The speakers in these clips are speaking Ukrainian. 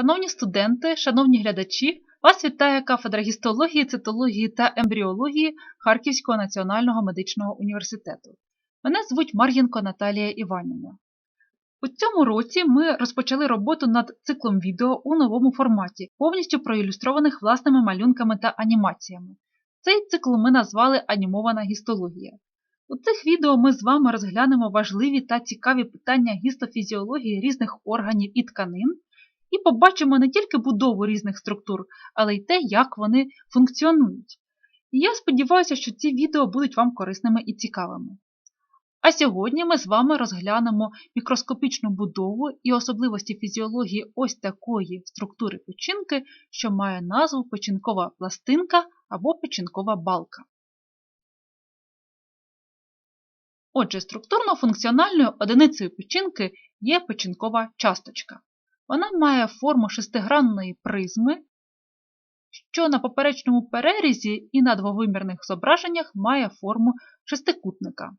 Шановні студенти, шановні глядачі, вас вітає кафедра гістології, цитології та ембріології Харківського національного медичного університету. Мене звуть Мар'їнко Наталія Іванівна. У цьому році ми розпочали роботу над циклом відео у новому форматі, повністю проілюстрованих власними малюнками та анімаціями. Цей цикл ми назвали Анімована гістологія. У цих відео ми з вами розглянемо важливі та цікаві питання гістофізіології різних органів і тканин і побачимо не тільки будову різних структур, але й те, як вони функціонують. І я сподіваюся, що ці відео будуть вам корисними і цікавими. А сьогодні ми з вами розглянемо мікроскопічну будову і особливості фізіології ось такої структури печінки, що має назву печінкова пластинка або печінкова балка. Отже, структурно-функціональною одиницею печінки є печінкова часточка. Вона має форму шестигранної призми, що на поперечному перерізі і на двовимірних зображеннях має форму шестикутника.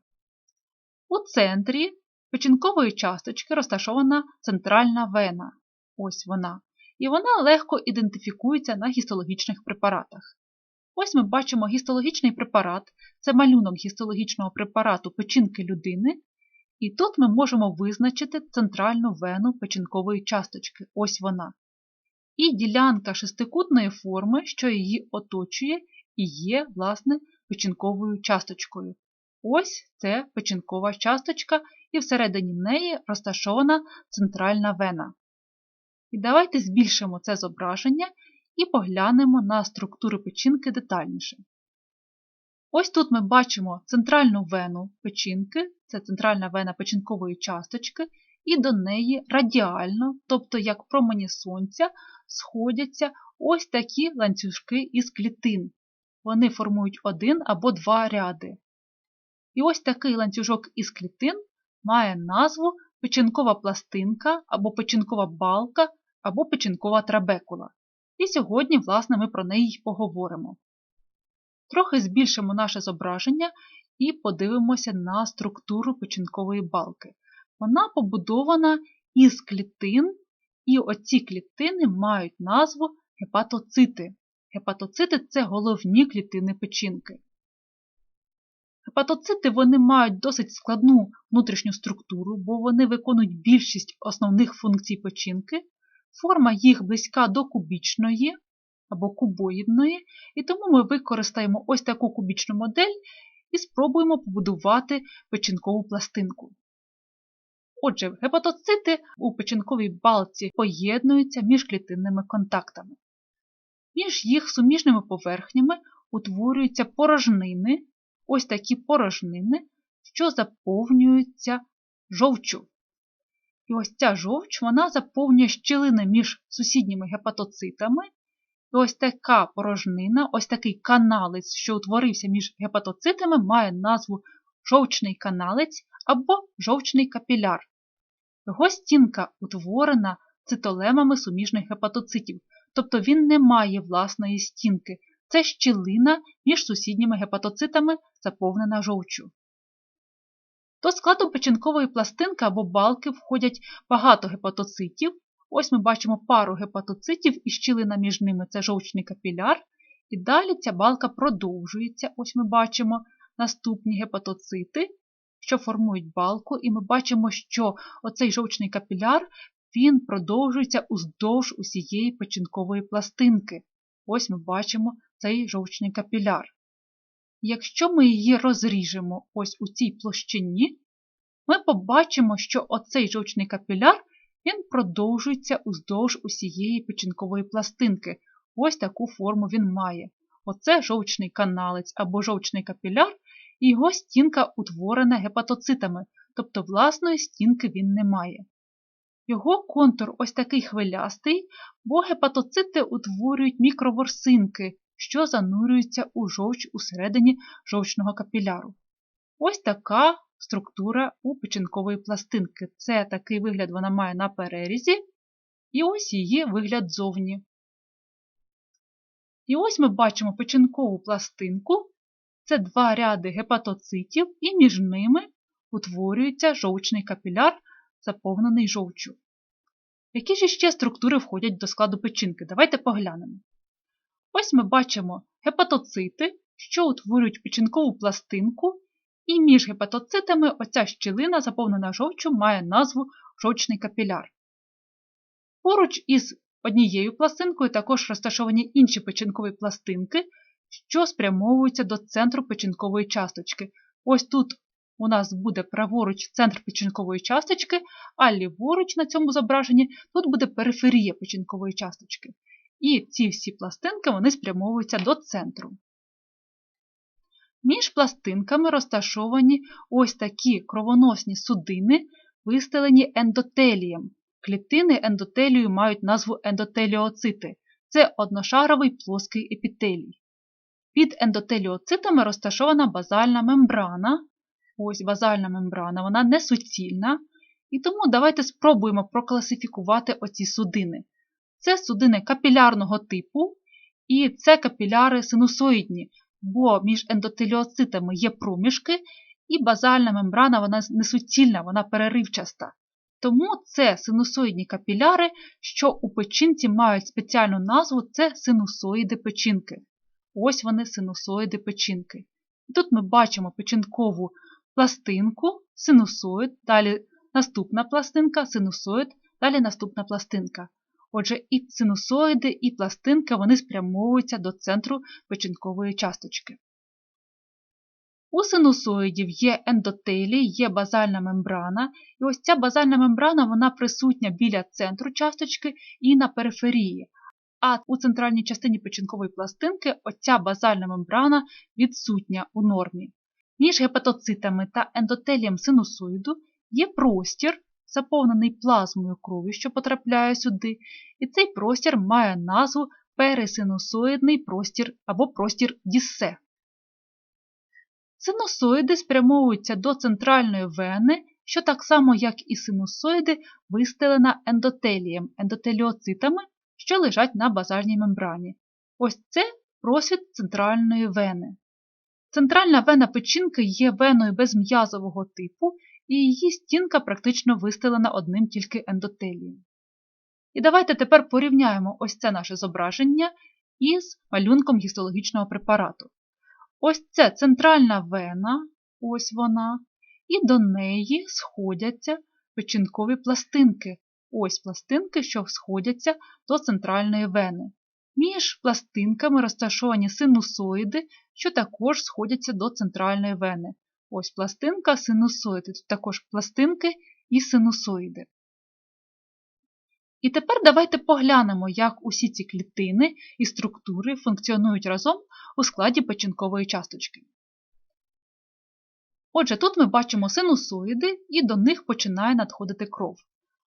У центрі печінкової часточки розташована центральна вена. Ось вона. І вона легко ідентифікується на гістологічних препаратах. Ось ми бачимо гістологічний препарат це малюнок гістологічного препарату печінки людини. І тут ми можемо визначити центральну вену печінкової часточки. Ось вона. І ділянка шестикутної форми, що її оточує, і є, власне, печінковою часточкою. Ось це печінкова часточка, і всередині неї розташована центральна вена. І давайте збільшимо це зображення і поглянемо на структуру печінки детальніше. Ось тут ми бачимо центральну вену печінки, це центральна вена печінкової часточки, і до неї радіально, тобто як промені сонця, сходяться ось такі ланцюжки із клітин. Вони формують один або два ряди. І ось такий ланцюжок із клітин має назву печінкова пластинка або печінкова балка, або печінкова трабекула. І сьогодні, власне, ми про неї й поговоримо. Трохи збільшимо наше зображення і подивимося на структуру печінкової балки. Вона побудована із клітин, і оці клітини мають назву гепатоцити. Гепатоцити це головні клітини печінки. Гепатоцити вони мають досить складну внутрішню структуру, бо вони виконують більшість основних функцій печінки. Форма їх близька до кубічної або кубоїдної, і тому ми використаємо ось таку кубічну модель і спробуємо побудувати печінкову пластинку. Отже, гепатоцити у печінковій балці поєднуються між клітинними контактами. Між їх суміжними поверхнями утворюються порожнини, ось такі порожнини, що заповнюються жовчу. І ось ця жовч вона заповнює щілини між сусідніми гепатоцитами. І ось така порожнина, ось такий каналець, що утворився між гепатоцитами, має назву жовчний каналець або жовчний капіляр. Його стінка утворена цитолемами суміжних гепатоцитів, тобто він не має власної стінки. Це щілина між сусідніми гепатоцитами, заповнена жовчю. До складу печінкової пластинки або балки входять багато гепатоцитів. Ось ми бачимо пару гепатоцитів і щілина між ними це жовчний капіляр. І далі ця балка продовжується. Ось ми бачимо наступні гепатоцити, що формують балку, і ми бачимо, що оцей жовчний капіляр він продовжується уздовж усієї печінкової пластинки. Ось ми бачимо цей жовчний капіляр. Якщо ми її розріжемо ось у цій площині, ми побачимо, що оцей жовчний капіляр він продовжується уздовж усієї печінкової пластинки. Ось таку форму він має. Оце жовчний каналець або жовчний капіляр, і його стінка утворена гепатоцитами, тобто власної стінки він не має. Його контур ось такий хвилястий, бо гепатоцити утворюють мікроворсинки, що занурюються у жовч усередині жовчного капіляру. Ось така структура у печінкової пластинки. Це такий вигляд вона має на перерізі, і ось її вигляд зовні. І ось ми бачимо печінкову пластинку. Це два ряди гепатоцитів, і між ними утворюється жовчний капіляр, заповнений жовчю. Які ж ще структури входять до складу печінки? Давайте поглянемо. Ось ми бачимо гепатоцити, що утворюють печінкову пластинку, і між гепатоцитами оця щілина, заповнена жовчу, має назву жовчний капіляр. Поруч із однією пластинкою також розташовані інші печінкові пластинки, що спрямовуються до центру печінкової часточки. Ось тут у нас буде праворуч центр печінкової часточки, а ліворуч на цьому зображенні тут буде периферія печінкової часточки. І ці всі пластинки вони спрямовуються до центру. Між пластинками розташовані ось такі кровоносні судини, вистелені ендотелієм. Клітини ендотелію мають назву ендотеліоцити. Це одношаровий плоский епітелій. Під ендотеліоцитами розташована базальна мембрана. Ось базальна мембрана, вона не суцільна. І тому давайте спробуємо прокласифікувати оці судини. Це судини капілярного типу, і це капіляри синусоїдні, бо між ендотеліоцитами є проміжки, і базальна мембрана вона не суцільна, вона переривчаста. Тому це синусоїдні капіляри, що у печінці мають спеціальну назву це синусоїди печінки. Ось вони синусоїди печінки. Тут ми бачимо печінкову пластинку, синусоїд, далі наступна пластинка, синусоїд, далі наступна пластинка. Отже, і синусоїди, і пластинка вони спрямовуються до центру печінкової часточки. У синусоїдів є ендотелій, є базальна мембрана, і ось ця базальна мембрана вона присутня біля центру часточки і на периферії. А у центральній частині печінкової пластинки оця базальна мембрана відсутня у нормі. Між гепатоцитами та ендотелієм синусоїду є простір, заповнений плазмою крові, що потрапляє сюди, і цей простір має назву пересинусоїдний простір або простір Діссе. Синусоїди спрямовуються до центральної вени, що так само, як і синусоїди, вистелена ендотелієм, ендотеліоцитами, що лежать на базальній мембрані. Ось це просвіт центральної вени. Центральна вена печінки є веною безм'язового типу, і її стінка практично вистелена одним тільки ендотелієм. І давайте тепер порівняємо ось це наше зображення із малюнком гістологічного препарату. Ось це центральна вена, ось вона, і до неї сходяться печінкові пластинки. Ось пластинки, що сходяться до центральної вени. Між пластинками розташовані синусоїди, що також сходяться до центральної вени. Ось пластинка, синусоїди. Тут також пластинки і синусоїди. І тепер давайте поглянемо, як усі ці клітини і структури функціонують разом у складі печінкової часточки. Отже, тут ми бачимо синусоїди, і до них починає надходити кров.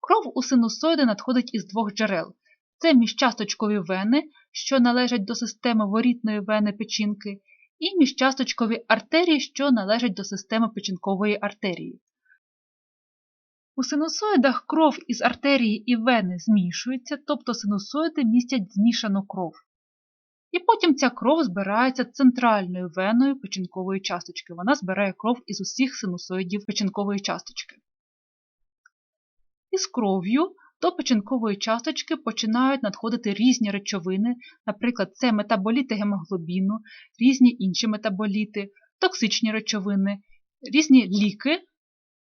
Кров у синусоїди надходить із двох джерел. Це міжчасточкові вени, що належать до системи ворітної вени печінки, і міжчасточкові артерії, що належать до системи печінкової артерії. У синусоїдах кров із артерії і вени змішується, тобто синусоїди містять змішану кров. І потім ця кров збирається центральною веною печінкової часточки. Вона збирає кров із усіх синусоїдів печінкової часточки. Із кров'ю до печінкової часточки починають надходити різні речовини, наприклад, це метаболіти гемоглобіну, різні інші метаболіти, токсичні речовини, різні ліки.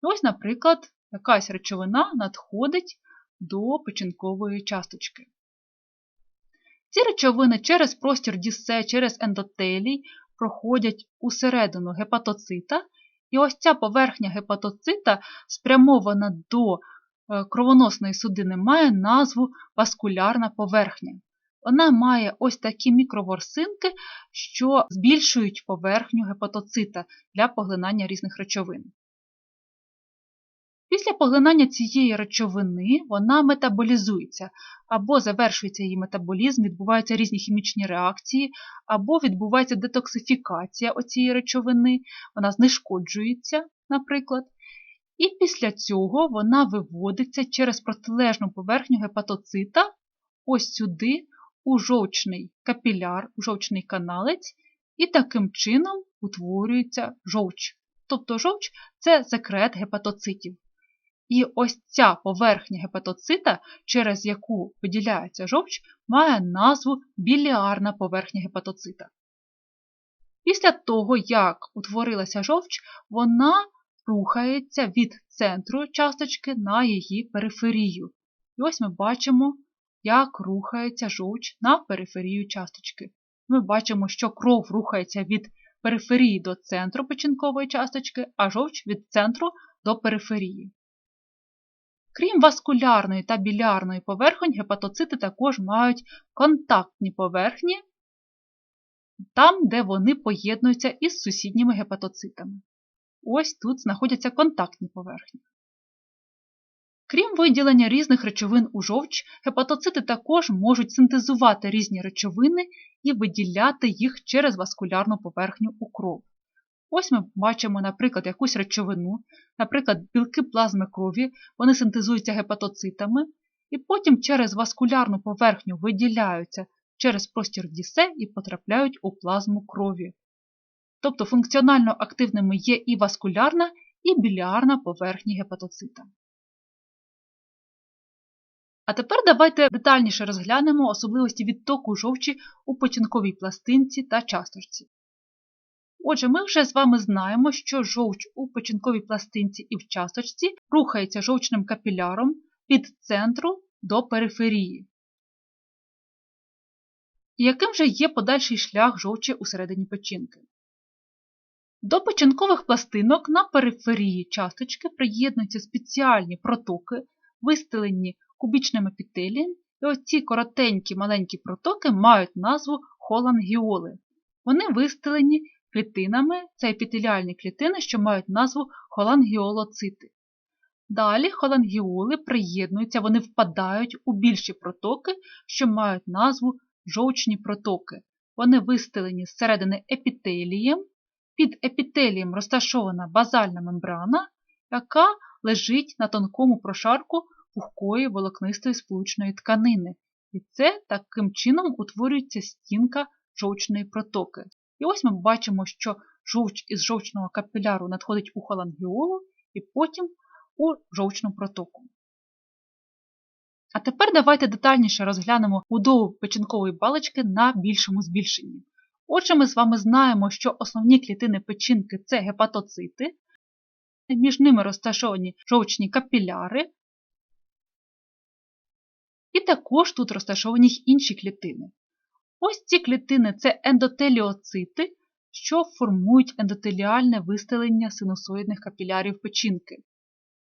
Ось, наприклад, якась речовина надходить до печінкової часточки. Ці речовини через простір діссе, через ендотелій проходять усередину гепатоцита, і ось ця поверхня гепатоцита спрямована до кровоносної судини має назву васкулярна поверхня. Вона має ось такі мікроворсинки, що збільшують поверхню гепатоцита для поглинання різних речовин. Після поглинання цієї речовини вона метаболізується, або завершується її метаболізм, відбуваються різні хімічні реакції, або відбувається детоксифікація оцієї речовини, вона знешкоджується, наприклад. І після цього вона виводиться через протилежну поверхню гепатоцита ось сюди, у жовчний капіляр, у жовчний каналець, і таким чином утворюється жовч. Тобто жовч це секрет гепатоцитів. І ось ця поверхня гепатоцита, через яку виділяється жовч, має назву біліарна поверхня гепатоцита. Після того, як утворилася жовч, вона рухається від центру часточки на її периферію. І ось ми бачимо, як рухається жовч на периферію часточки. Ми бачимо, що кров рухається від периферії до центру печінкової часточки, а жовч від центру до периферії. Крім васкулярної та білярної поверхонь, гепатоцити також мають контактні поверхні, там, де вони поєднуються із сусідніми гепатоцитами. Ось тут знаходяться контактні поверхні. Крім виділення різних речовин у жовч, гепатоцити також можуть синтезувати різні речовини і виділяти їх через васкулярну поверхню у кров. Ось ми бачимо, наприклад, якусь речовину, наприклад, білки плазми крові, вони синтезуються гепатоцитами, і потім через васкулярну поверхню виділяються через простір Дісе і потрапляють у плазму крові. Тобто функціонально активними є і васкулярна, і біліарна поверхні гепатоцита. А тепер давайте детальніше розглянемо особливості відтоку жовчі у печінковій пластинці та часточці. Отже, ми вже з вами знаємо, що жовч у печінковій пластинці і в часточці рухається жовчним капіляром від центру до периферії. І яким же є подальший шлях жовчі усередині печінки? До печінкових пластинок на периферії часточки приєднуються спеціальні протоки, вистелені кубічним епітелієм, і оці коротенькі маленькі протоки мають назву холангіоли. Вони вистелені клітинами, це епітеліальні клітини, що мають назву холангіолоцити. Далі холангіоли приєднуються, вони впадають у більші протоки, що мають назву жовчні протоки. Вони вистелені зсередини епітелієм. Під епітелієм розташована базальна мембрана, яка лежить на тонкому прошарку пухкої волокнистої сполучної тканини. І це таким чином утворюється стінка жовчної протоки. І ось ми бачимо, що жовч із жовчного капіляру надходить у холангіолу і потім у жовчну протоку. А тепер давайте детальніше розглянемо будову печінкової балочки на більшому збільшенні. Отже, ми з вами знаємо, що основні клітини печінки це гепатоцити, між ними розташовані жовчні капіляри, і також тут розташовані інші клітини. Ось ці клітини це ендотеліоцити, що формують ендотеліальне вистелення синусоїдних капілярів печінки.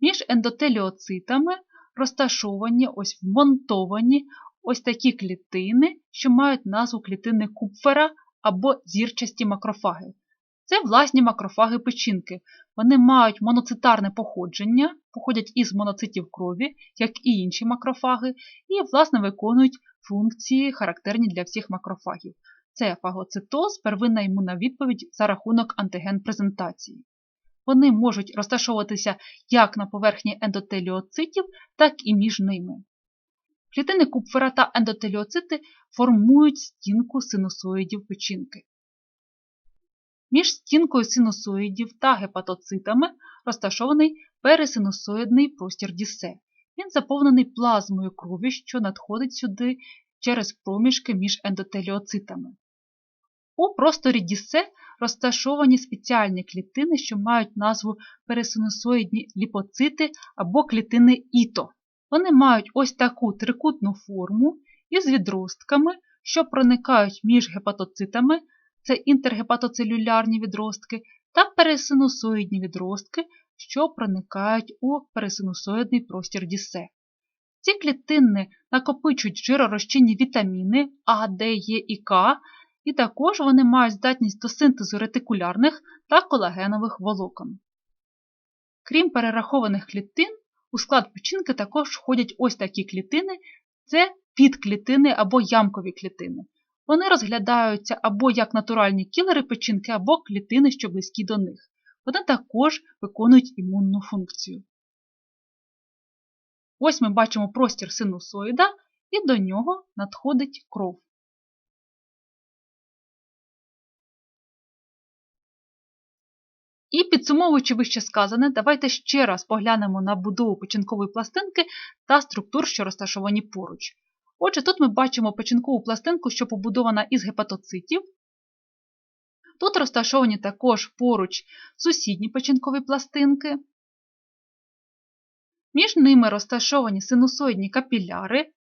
Між ендотеліоцитами розташовані, ось вмонтовані ось такі клітини, що мають назву клітини Купфера або зірчасті макрофаги. Це власні макрофаги печінки. Вони мають моноцитарне походження, походять із моноцитів крові, як і інші макрофаги, і, власне, виконують функції, характерні для всіх макрофагів. Це фагоцитоз, первинна імунна відповідь за рахунок антиген-презентації. Вони можуть розташовуватися як на поверхні ендотеліоцитів, так і між ними. Клітини купфера та ендотеліоцити формують стінку синусоїдів печінки. Між стінкою синусоїдів та гепатоцитами розташований пересинусоїдний простір Дісе. Він заповнений плазмою крові, що надходить сюди через проміжки між ендотеліоцитами. У просторі Дісе розташовані спеціальні клітини, що мають назву пересинусоїдні ліпоцити або клітини Іто. Вони мають ось таку трикутну форму із відростками, що проникають між гепатоцитами, це інтергепатоцелюлярні відростки, та пересинусоїдні відростки, що проникають у пересинусоїдний простір Дісе. Ці клітини накопичують жиророзчинні вітаміни А, Д, Е і К, і також вони мають здатність до синтезу ретикулярних та колагенових волокон. Крім перерахованих клітин, у склад печінки також входять ось такі клітини це підклітини або ямкові клітини. Вони розглядаються або як натуральні кілери печінки, або клітини, що близькі до них. Вони також виконують імунну функцію. Ось ми бачимо простір синусоїда, і до нього надходить кров. І підсумовуючи вище сказане, давайте ще раз поглянемо на будову печінкової пластинки та структур, що розташовані поруч. Отже, тут ми бачимо печінкову пластинку, що побудована із гепатоцитів. Тут розташовані також поруч сусідні печінкові пластинки. Між ними розташовані синусоїдні капіляри,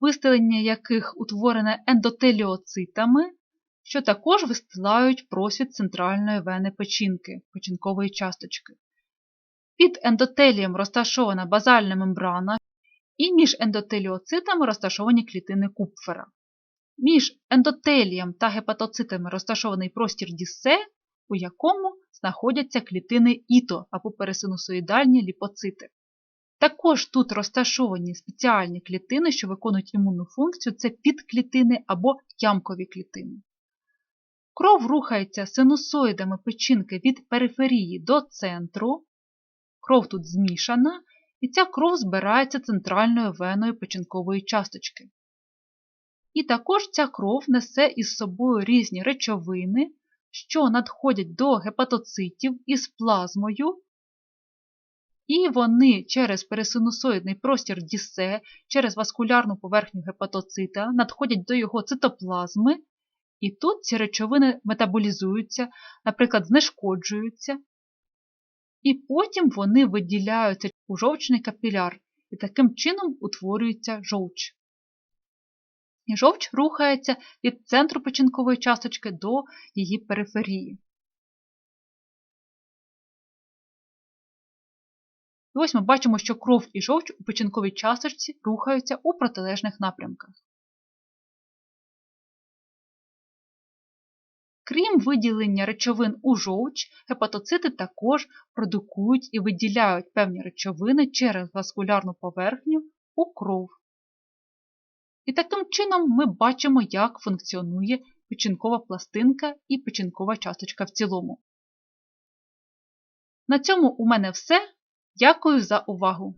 вистелення яких утворене ендотеліоцитами, що також вистилають просвіт центральної вени печінки, печінкової часточки. Під ендотелієм розташована базальна мембрана, і між ендотеліоцитами розташовані клітини купфера. Між ендотелієм та гепатоцитами розташований простір Діссе, у якому знаходяться клітини іто або пересинусоїдальні ліпоцити. Також тут розташовані спеціальні клітини, що виконують імунну функцію, це підклітини або ямкові клітини. Кров рухається синусоїдами печінки від периферії до центру. Кров тут змішана, і ця кров збирається центральною веною печінкової часточки. І також ця кров несе із собою різні речовини, що надходять до гепатоцитів із плазмою, і вони через пересинусоїдний простір Дісе, через васкулярну поверхню гепатоцита надходять до його цитоплазми, і тут ці речовини метаболізуються, наприклад, знешкоджуються, і потім вони виділяються у жовчний капіляр, і таким чином утворюється жовч. І жовч рухається від центру печінкової часточки до її периферії. І ось ми бачимо, що кров і жовч у печінковій часточці рухаються у протилежних напрямках. Крім виділення речовин у жовч, гепатоцити також продукують і виділяють певні речовини через васкулярну поверхню у кров. І таким чином ми бачимо, як функціонує печінкова пластинка і печінкова часточка в цілому. На цьому у мене все. Дякую за увагу!